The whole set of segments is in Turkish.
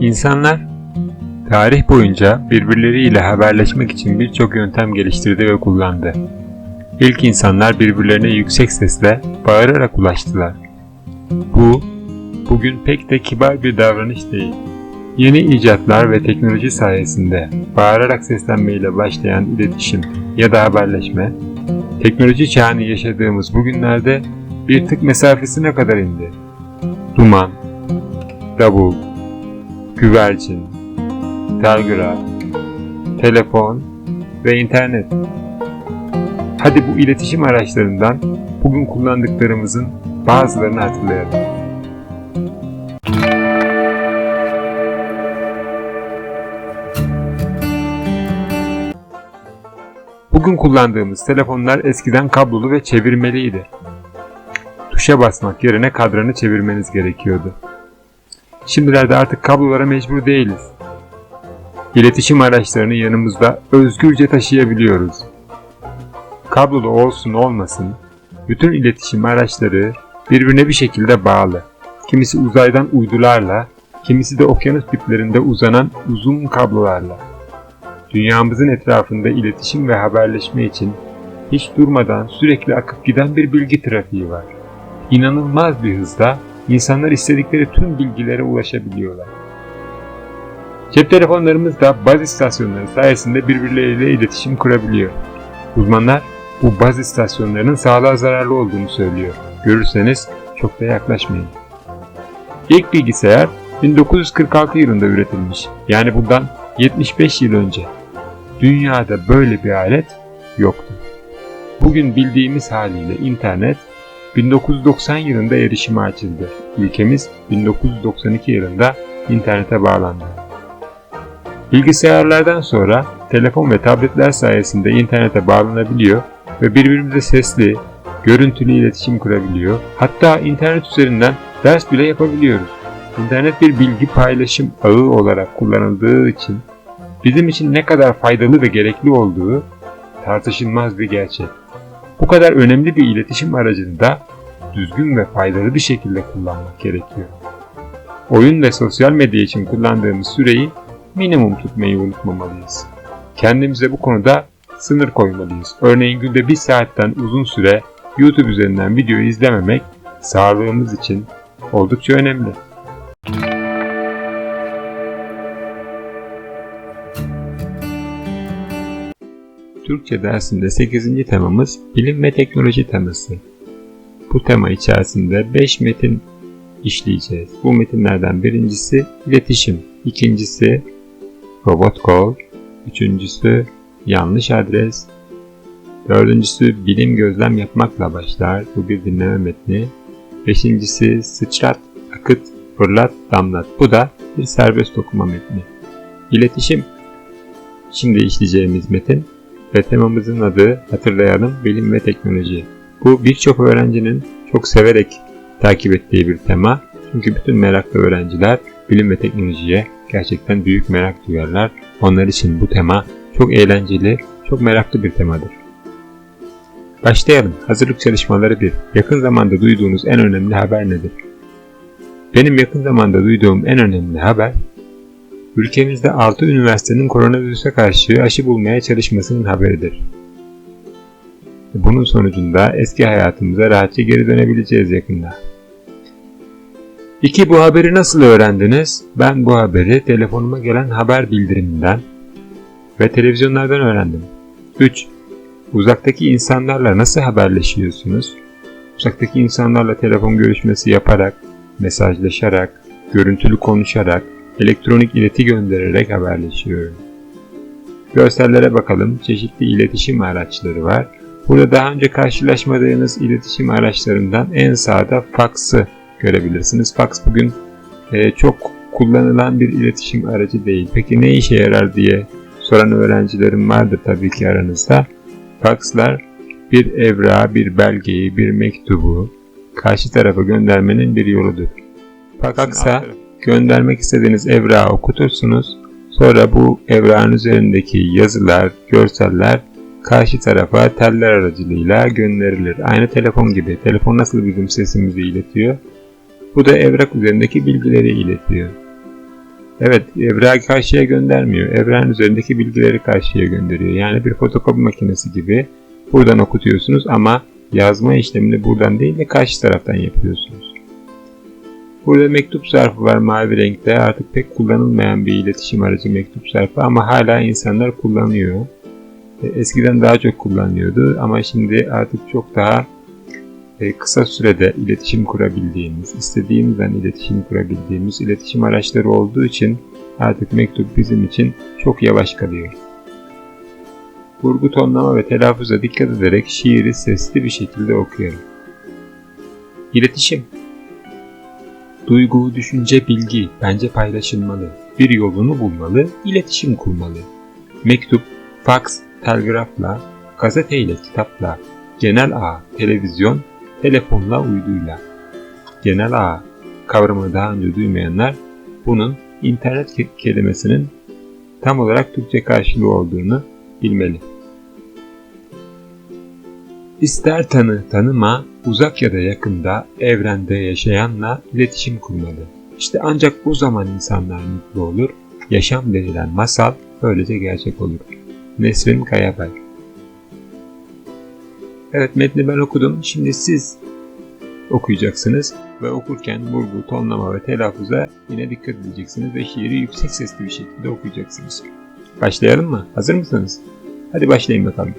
İnsanlar tarih boyunca birbirleriyle haberleşmek için birçok yöntem geliştirdi ve kullandı. İlk insanlar birbirlerine yüksek sesle bağırarak ulaştılar. Bu, bugün pek de kibar bir davranış değil. Yeni icatlar ve teknoloji sayesinde bağırarak seslenmeyle başlayan iletişim ya da haberleşme, teknoloji çağını yaşadığımız bugünlerde bir tık mesafesine kadar indi. Duman, davul, güvercin, telgraf, telefon ve internet. Hadi bu iletişim araçlarından bugün kullandıklarımızın bazılarını hatırlayalım. Bugün kullandığımız telefonlar eskiden kablolu ve çevirmeliydi. Tuşa basmak yerine kadranı çevirmeniz gerekiyordu. Şimdilerde artık kablolara mecbur değiliz. İletişim araçlarını yanımızda özgürce taşıyabiliyoruz. Kablolu olsun olmasın, bütün iletişim araçları birbirine bir şekilde bağlı. Kimisi uzaydan uydularla, kimisi de okyanus diplerinde uzanan uzun kablolarla. Dünyamızın etrafında iletişim ve haberleşme için hiç durmadan sürekli akıp giden bir bilgi trafiği var. İnanılmaz bir hızda insanlar istedikleri tüm bilgilere ulaşabiliyorlar. Cep telefonlarımız da baz istasyonları sayesinde birbirleriyle iletişim kurabiliyor. Uzmanlar bu baz istasyonlarının sağlığa zararlı olduğunu söylüyor. Görürseniz çok da yaklaşmayın. İlk bilgisayar 1946 yılında üretilmiş. Yani bundan 75 yıl önce. Dünyada böyle bir alet yoktu. Bugün bildiğimiz haliyle internet 1990 yılında erişime açıldı. Ülkemiz 1992 yılında internete bağlandı. Bilgisayarlardan sonra telefon ve tabletler sayesinde internete bağlanabiliyor ve birbirimize sesli, görüntülü iletişim kurabiliyor. Hatta internet üzerinden ders bile yapabiliyoruz. İnternet bir bilgi paylaşım ağı olarak kullanıldığı için bizim için ne kadar faydalı ve gerekli olduğu tartışılmaz bir gerçek. Bu kadar önemli bir iletişim aracını da düzgün ve faydalı bir şekilde kullanmak gerekiyor. Oyun ve sosyal medya için kullandığımız süreyi minimum tutmayı unutmamalıyız. Kendimize bu konuda sınır koymalıyız. Örneğin günde bir saatten uzun süre YouTube üzerinden video izlememek sağlığımız için oldukça önemli. Türkçe dersinde 8. temamız bilim ve teknoloji teması. Bu tema içerisinde 5 metin işleyeceğiz. Bu metinlerden birincisi iletişim, ikincisi robot call, üçüncüsü yanlış adres, dördüncüsü bilim gözlem yapmakla başlar. Bu bir dinleme metni. Beşincisi sıçrat, akıt, fırlat, damlat. Bu da bir serbest okuma metni. İletişim, şimdi işleyeceğimiz metin ve temamızın adı hatırlayalım bilim ve teknoloji. Bu birçok öğrencinin çok severek takip ettiği bir tema. Çünkü bütün meraklı öğrenciler bilim ve teknolojiye gerçekten büyük merak duyarlar. Onlar için bu tema çok eğlenceli, çok meraklı bir temadır. Başlayalım. Hazırlık çalışmaları 1. Yakın zamanda duyduğunuz en önemli haber nedir? Benim yakın zamanda duyduğum en önemli haber, ülkemizde 6 üniversitenin koronavirüse karşı aşı bulmaya çalışmasının haberidir. Bunun sonucunda eski hayatımıza rahatça geri dönebileceğiz yakında. 2. Bu haberi nasıl öğrendiniz? Ben bu haberi telefonuma gelen haber bildiriminden ve televizyonlardan öğrendim. 3. Uzaktaki insanlarla nasıl haberleşiyorsunuz? Uzaktaki insanlarla telefon görüşmesi yaparak, mesajlaşarak, görüntülü konuşarak, elektronik ileti göndererek haberleşiyorum. Görsellere bakalım. Çeşitli iletişim araçları var. Burada daha önce karşılaşmadığınız iletişim araçlarından en sağda fax'ı görebilirsiniz. Fax bugün e, çok kullanılan bir iletişim aracı değil. Peki ne işe yarar diye soran öğrencilerim vardır tabii ki aranızda. Faxlar bir evra, bir belgeyi, bir mektubu karşı tarafa göndermenin bir yoludur. Fax'a göndermek istediğiniz evrağı okutursunuz. Sonra bu evrağın üzerindeki yazılar, görseller karşı tarafa teller aracılığıyla gönderilir. Aynı telefon gibi. Telefon nasıl bizim sesimizi iletiyor? Bu da evrak üzerindeki bilgileri iletiyor. Evet, evrağı karşıya göndermiyor. Evren üzerindeki bilgileri karşıya gönderiyor. Yani bir fotokopi makinesi gibi buradan okutuyorsunuz ama yazma işlemini buradan değil de karşı taraftan yapıyorsunuz. Burada mektup zarfı var mavi renkte. Artık pek kullanılmayan bir iletişim aracı mektup zarfı ama hala insanlar kullanıyor. E, eskiden daha çok kullanıyordu ama şimdi artık çok daha e, kısa sürede iletişim kurabildiğimiz, istediğimizden iletişim kurabildiğimiz iletişim araçları olduğu için artık mektup bizim için çok yavaş kalıyor. Vurgu tonlama ve telaffuza dikkat ederek şiiri sesli bir şekilde okuyorum. İletişim Duygu, düşünce, bilgi bence paylaşılmalı. Bir yolunu bulmalı, iletişim kurmalı. Mektup, faks, telgrafla, gazeteyle, kitapla, genel ağ, televizyon, telefonla, uyduyla. Genel ağ kavramını daha önce duymayanlar bunun internet kelimesinin tam olarak Türkçe karşılığı olduğunu bilmeli. İster tanı tanıma, uzak ya da yakında, evrende yaşayanla iletişim kurmalı. İşte ancak bu zaman insanlar mutlu olur, yaşam denilen masal böylece gerçek olur. Nesrin Kayabay Evet metni ben okudum. Şimdi siz okuyacaksınız ve okurken vurgu, tonlama ve telaffuza yine dikkat edeceksiniz ve şiiri yüksek sesli bir şekilde okuyacaksınız. Başlayalım mı? Hazır mısınız? Hadi başlayın bakalım.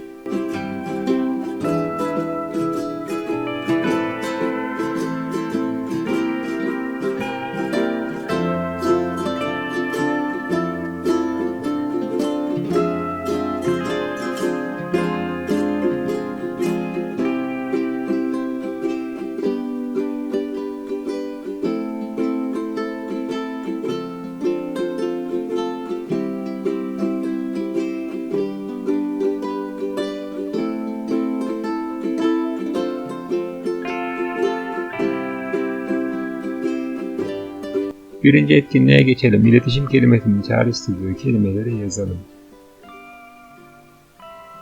Birinci etkinliğe geçelim. İletişim kelimesinin çağrıştırdığı kelimeleri yazalım.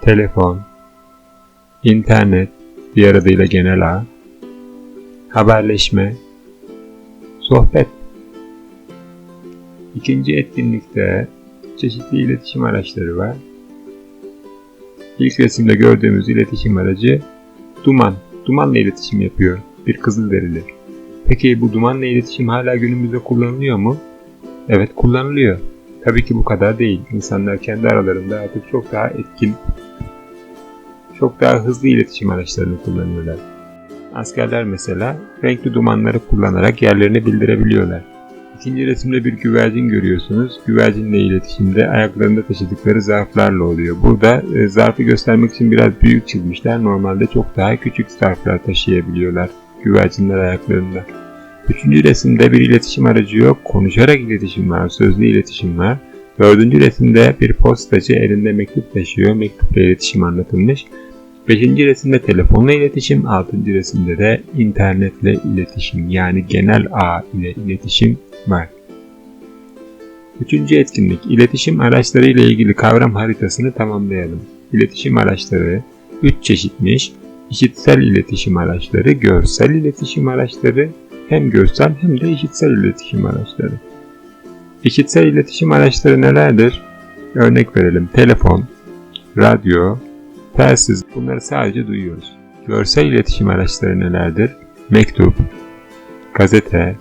Telefon, internet, diğer adıyla genel ağ, haberleşme, sohbet. İkinci etkinlikte çeşitli iletişim araçları var. İlk resimde gördüğümüz iletişim aracı duman. Dumanla iletişim yapıyor. Bir kızıl derili. Peki bu dumanla iletişim hala günümüzde kullanılıyor mu? Evet kullanılıyor. Tabii ki bu kadar değil. İnsanlar kendi aralarında artık çok daha etkin, çok daha hızlı iletişim araçlarını kullanıyorlar. Askerler mesela renkli dumanları kullanarak yerlerini bildirebiliyorlar. İkinci resimde bir güvercin görüyorsunuz. Güvercinle iletişimde ayaklarında taşıdıkları zarflarla oluyor. Burada e, zarfı göstermek için biraz büyük çizmişler. Normalde çok daha küçük zarflar taşıyabiliyorlar güvercinler ayaklarında. Üçüncü resimde bir iletişim aracı yok, konuşarak iletişim var, sözlü iletişim var. Dördüncü resimde bir postacı elinde mektup taşıyor, mektupla iletişim anlatılmış. Beşinci resimde telefonla iletişim, altıncı resimde de internetle iletişim yani genel ağ ile iletişim var. Üçüncü etkinlik, iletişim araçları ile ilgili kavram haritasını tamamlayalım. İletişim araçları 3 çeşitmiş, işitsel iletişim araçları, görsel iletişim araçları, hem görsel hem de işitsel iletişim araçları. İşitsel iletişim araçları nelerdir? Örnek verelim. Telefon, radyo, telsiz bunları sadece duyuyoruz. Görsel iletişim araçları nelerdir? Mektup, gazete,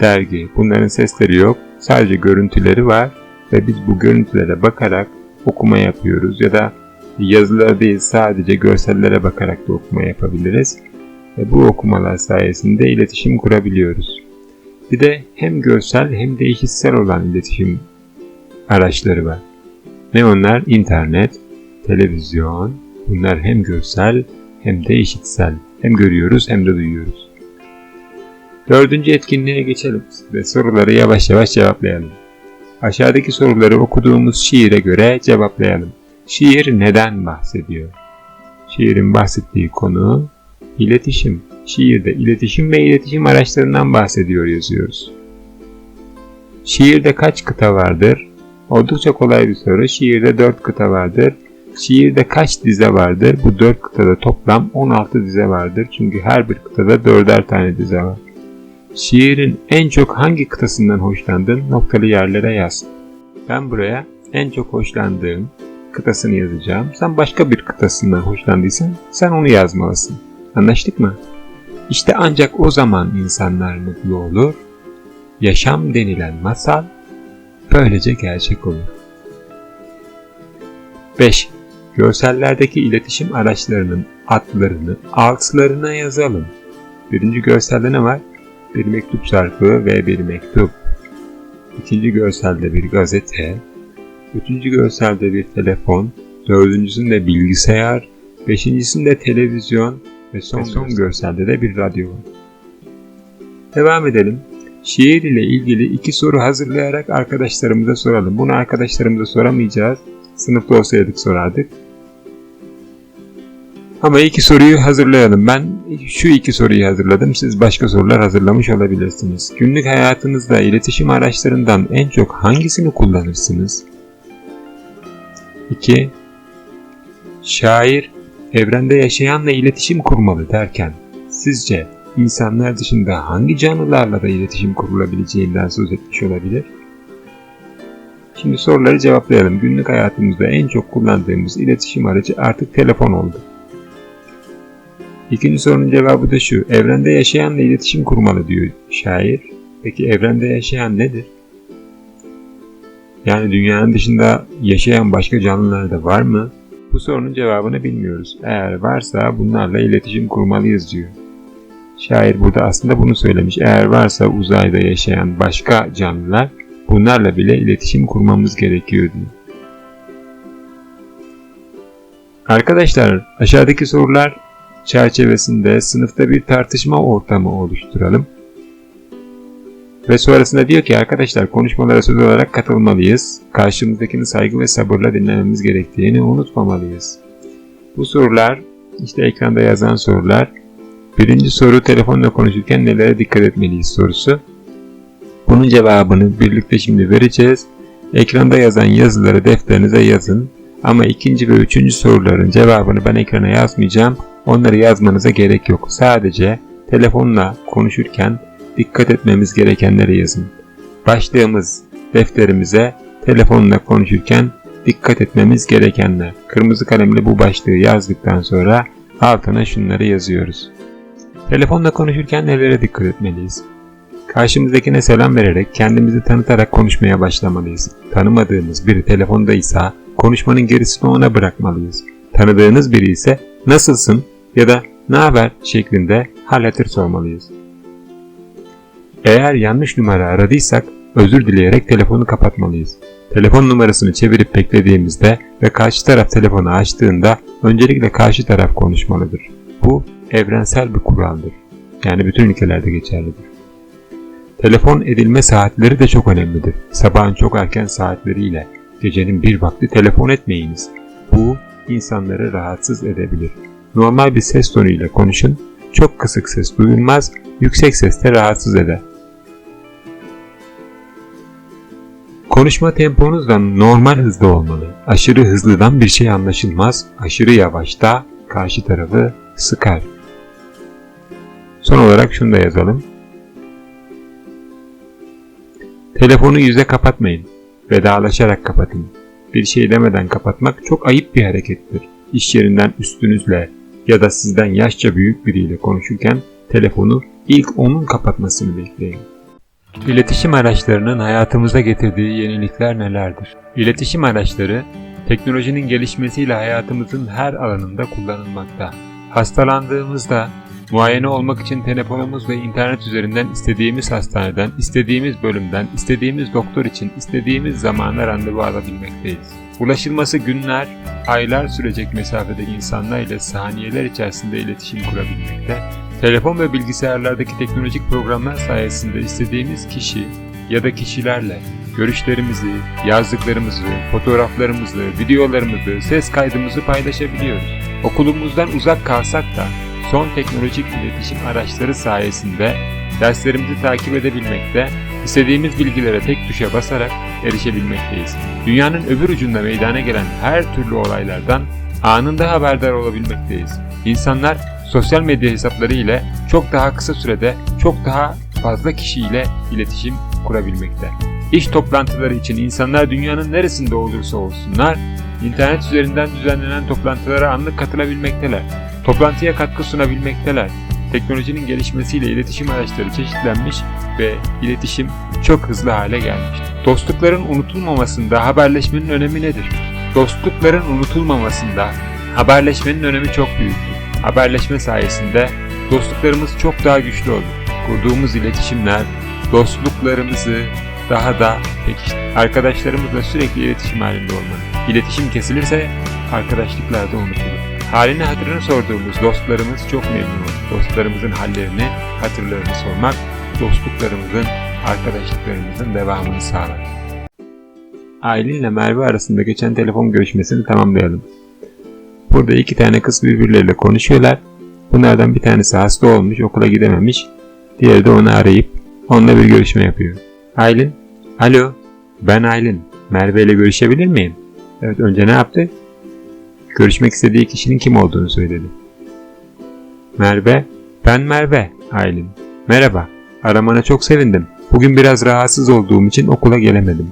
dergi bunların sesleri yok. Sadece görüntüleri var ve biz bu görüntülere bakarak okuma yapıyoruz ya da yazılara değil sadece görsellere bakarak da okuma yapabiliriz. Ve bu okumalar sayesinde iletişim kurabiliyoruz. Bir de hem görsel hem de işitsel olan iletişim araçları var. Ne onlar? İnternet, televizyon. Bunlar hem görsel hem de işitsel. Hem görüyoruz hem de duyuyoruz. Dördüncü etkinliğe geçelim ve soruları yavaş yavaş cevaplayalım. Aşağıdaki soruları okuduğumuz şiire göre cevaplayalım. Şiir neden bahsediyor? Şiirin bahsettiği konu iletişim. Şiirde iletişim ve iletişim araçlarından bahsediyor yazıyoruz. Şiirde kaç kıta vardır? Oldukça kolay bir soru. Şiirde 4 kıta vardır. Şiirde kaç dize vardır? Bu 4 kıtada toplam 16 dize vardır. Çünkü her bir kıtada 4'er tane dize var. şiirin en çok hangi kıtasından hoşlandın noktalı yerlere yaz. Ben buraya en çok hoşlandığım kıtasını yazacağım. Sen başka bir kıtasından hoşlandıysan sen onu yazmalısın. Anlaştık mı? İşte ancak o zaman insanlar mutlu olur. Yaşam denilen masal böylece gerçek olur. 5. Görsellerdeki iletişim araçlarının adlarını altlarına yazalım. Birinci görselde ne var? Bir mektup zarfı ve bir mektup. İkinci görselde bir gazete. Üçüncü görselde bir telefon. Dördüncüsünde bilgisayar. Beşincisinde televizyon. Ve son, ve son görselde de bir radyo var. Devam edelim. Şiir ile ilgili iki soru hazırlayarak arkadaşlarımıza soralım. Bunu arkadaşlarımıza soramayacağız. Sınıfta olsaydık sorardık. Ama iki soruyu hazırlayalım. Ben şu iki soruyu hazırladım. Siz başka sorular hazırlamış olabilirsiniz. Günlük hayatınızda iletişim araçlarından en çok hangisini kullanırsınız? 2. Şair evrende yaşayanla iletişim kurmalı derken sizce insanlar dışında hangi canlılarla da iletişim kurulabileceğinden söz etmiş olabilir? Şimdi soruları cevaplayalım. Günlük hayatımızda en çok kullandığımız iletişim aracı artık telefon oldu. İkinci sorunun cevabı da şu. Evrende yaşayanla iletişim kurmalı diyor şair. Peki evrende yaşayan nedir? Yani dünyanın dışında yaşayan başka canlılar da var mı? Bu sorunun cevabını bilmiyoruz. Eğer varsa bunlarla iletişim kurmalıyız diyor. Şair burada aslında bunu söylemiş. Eğer varsa uzayda yaşayan başka canlılar bunlarla bile iletişim kurmamız gerekiyor diyor. Arkadaşlar aşağıdaki sorular çerçevesinde sınıfta bir tartışma ortamı oluşturalım. Ve sonrasında diyor ki arkadaşlar konuşmalara söz olarak katılmalıyız. Karşımızdakini saygı ve sabırla dinlememiz gerektiğini unutmamalıyız. Bu sorular işte ekranda yazan sorular. Birinci soru telefonla konuşurken nelere dikkat etmeliyiz sorusu. Bunun cevabını birlikte şimdi vereceğiz. Ekranda yazan yazıları defterinize yazın. Ama ikinci ve üçüncü soruların cevabını ben ekrana yazmayacağım. Onları yazmanıza gerek yok. Sadece telefonla konuşurken dikkat etmemiz gerekenleri yazın. Başlığımız defterimize telefonla konuşurken dikkat etmemiz gerekenler. Kırmızı kalemle bu başlığı yazdıktan sonra altına şunları yazıyoruz. Telefonla konuşurken nelere dikkat etmeliyiz? Karşımızdakine selam vererek kendimizi tanıtarak konuşmaya başlamalıyız. Tanımadığımız biri telefondaysa konuşmanın gerisini ona bırakmalıyız. Tanıdığınız biri ise nasılsın ya da ne haber şeklinde hal hatır sormalıyız. Eğer yanlış numara aradıysak özür dileyerek telefonu kapatmalıyız. Telefon numarasını çevirip beklediğimizde ve karşı taraf telefonu açtığında öncelikle karşı taraf konuşmalıdır. Bu evrensel bir kuraldır. Yani bütün ülkelerde geçerlidir. Telefon edilme saatleri de çok önemlidir. Sabahın çok erken saatleriyle gecenin bir vakti telefon etmeyiniz. Bu insanları rahatsız edebilir. Normal bir ses tonuyla konuşun. Çok kısık ses duyulmaz, yüksek ses de rahatsız eder. Konuşma temponuz da normal hızda olmalı. Aşırı hızlıdan bir şey anlaşılmaz, aşırı yavaşta karşı tarafı sıkar. Son olarak şunu da yazalım. Telefonu yüze kapatmayın. Vedalaşarak kapatın. Bir şey demeden kapatmak çok ayıp bir harekettir. İş yerinden üstünüzle ya da sizden yaşça büyük biriyle konuşurken telefonu ilk onun kapatmasını bekleyin. İletişim araçlarının hayatımıza getirdiği yenilikler nelerdir? İletişim araçları teknolojinin gelişmesiyle hayatımızın her alanında kullanılmakta. Hastalandığımızda muayene olmak için telefonumuz ve internet üzerinden istediğimiz hastaneden, istediğimiz bölümden, istediğimiz doktor için istediğimiz zamana randevu alabilmekteyiz. Ulaşılması günler, aylar sürecek mesafede insanlar ile saniyeler içerisinde iletişim kurabilmekte, telefon ve bilgisayarlardaki teknolojik programlar sayesinde istediğimiz kişi ya da kişilerle görüşlerimizi, yazdıklarımızı, fotoğraflarımızı, videolarımızı, ses kaydımızı paylaşabiliyoruz. Okulumuzdan uzak kalsak da son teknolojik iletişim araçları sayesinde derslerimizi takip edebilmekte, istediğimiz bilgilere tek tuşa basarak erişebilmekteyiz. Dünyanın öbür ucunda meydana gelen her türlü olaylardan anında haberdar olabilmekteyiz. İnsanlar sosyal medya hesapları ile çok daha kısa sürede çok daha fazla kişiyle iletişim kurabilmekte. İş toplantıları için insanlar dünyanın neresinde olursa olsunlar, internet üzerinden düzenlenen toplantılara anlık katılabilmekteler. Toplantıya katkı sunabilmekteler. Teknolojinin gelişmesiyle iletişim araçları çeşitlenmiş ve iletişim çok hızlı hale gelmiştir. Dostlukların unutulmamasında haberleşmenin önemi nedir? Dostlukların unutulmamasında haberleşmenin önemi çok büyüktür. Haberleşme sayesinde dostluklarımız çok daha güçlü olur. Kurduğumuz iletişimler dostluklarımızı daha da pekiştirir. Arkadaşlarımızla sürekli iletişim halinde olmalı. İletişim kesilirse arkadaşlıklar da unutulur. Halini hatırını sorduğumuz dostlarımız çok memnun olur. Dostlarımızın hallerini, hatırlarını sormak, dostluklarımızın, arkadaşlıklarımızın devamını sağlar. Aylin ile Merve arasında geçen telefon görüşmesini tamamlayalım. Burada iki tane kız birbirleriyle konuşuyorlar. Bunlardan bir tanesi hasta olmuş, okula gidememiş. Diğeri de onu arayıp onunla bir görüşme yapıyor. Aylin, alo, ben Aylin. Merve ile görüşebilir miyim? Evet, önce ne yaptı? Görüşmek istediği kişinin kim olduğunu söyledi. Merve, ben Merve, Aylin. Merhaba, aramana çok sevindim. Bugün biraz rahatsız olduğum için okula gelemedim.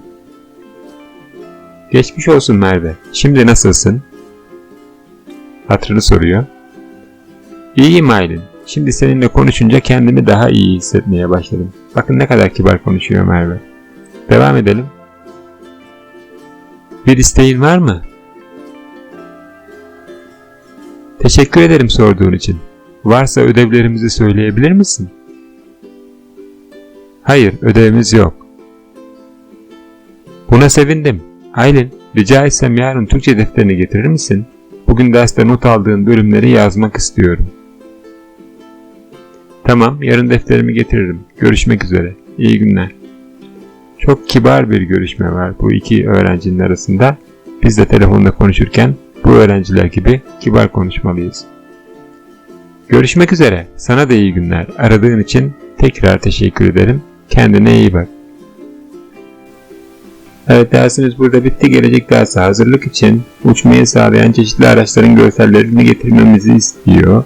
Geçmiş olsun Merve. Şimdi nasılsın? Hatırını soruyor. İyiyim Aylin. Şimdi seninle konuşunca kendimi daha iyi hissetmeye başladım. Bakın ne kadar kibar konuşuyor Merve. Devam edelim. Bir isteğin var mı? Teşekkür ederim sorduğun için. Varsa ödevlerimizi söyleyebilir misin? Hayır, ödevimiz yok. Buna sevindim. Aylin, rica etsem yarın Türkçe defterini getirir misin? Bugün derste not aldığın bölümleri yazmak istiyorum. Tamam, yarın defterimi getiririm. Görüşmek üzere. İyi günler. Çok kibar bir görüşme var bu iki öğrencinin arasında. Biz de telefonda konuşurken bu öğrenciler gibi kibar konuşmalıyız. Görüşmek üzere. Sana da iyi günler. Aradığın için tekrar teşekkür ederim. Kendine iyi bak. Evet dersimiz burada bitti. Gelecek derse hazırlık için uçmayı sağlayan çeşitli araçların görsellerini getirmemizi istiyor.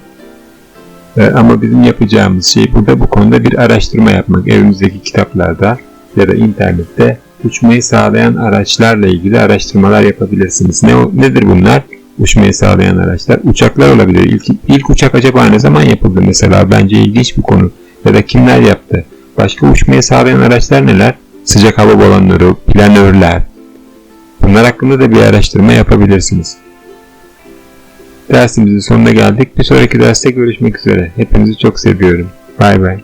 Ee, ama bizim yapacağımız şey burada bu konuda bir araştırma yapmak. Evimizdeki kitaplarda ya da internette uçmayı sağlayan araçlarla ilgili araştırmalar yapabilirsiniz. Ne nedir bunlar? Uçmayı sağlayan araçlar. Uçaklar olabilir. İlk, ilk uçak acaba ne zaman yapıldı mesela? Bence ilginç bir konu. Ya da kimler yaptı? Başka uçmayı sağlayan araçlar neler? sıcak hava balonları, planörler. Bunlar hakkında da bir araştırma yapabilirsiniz. Dersimizin sonuna geldik. Bir sonraki derste görüşmek üzere. Hepinizi çok seviyorum. Bay bay.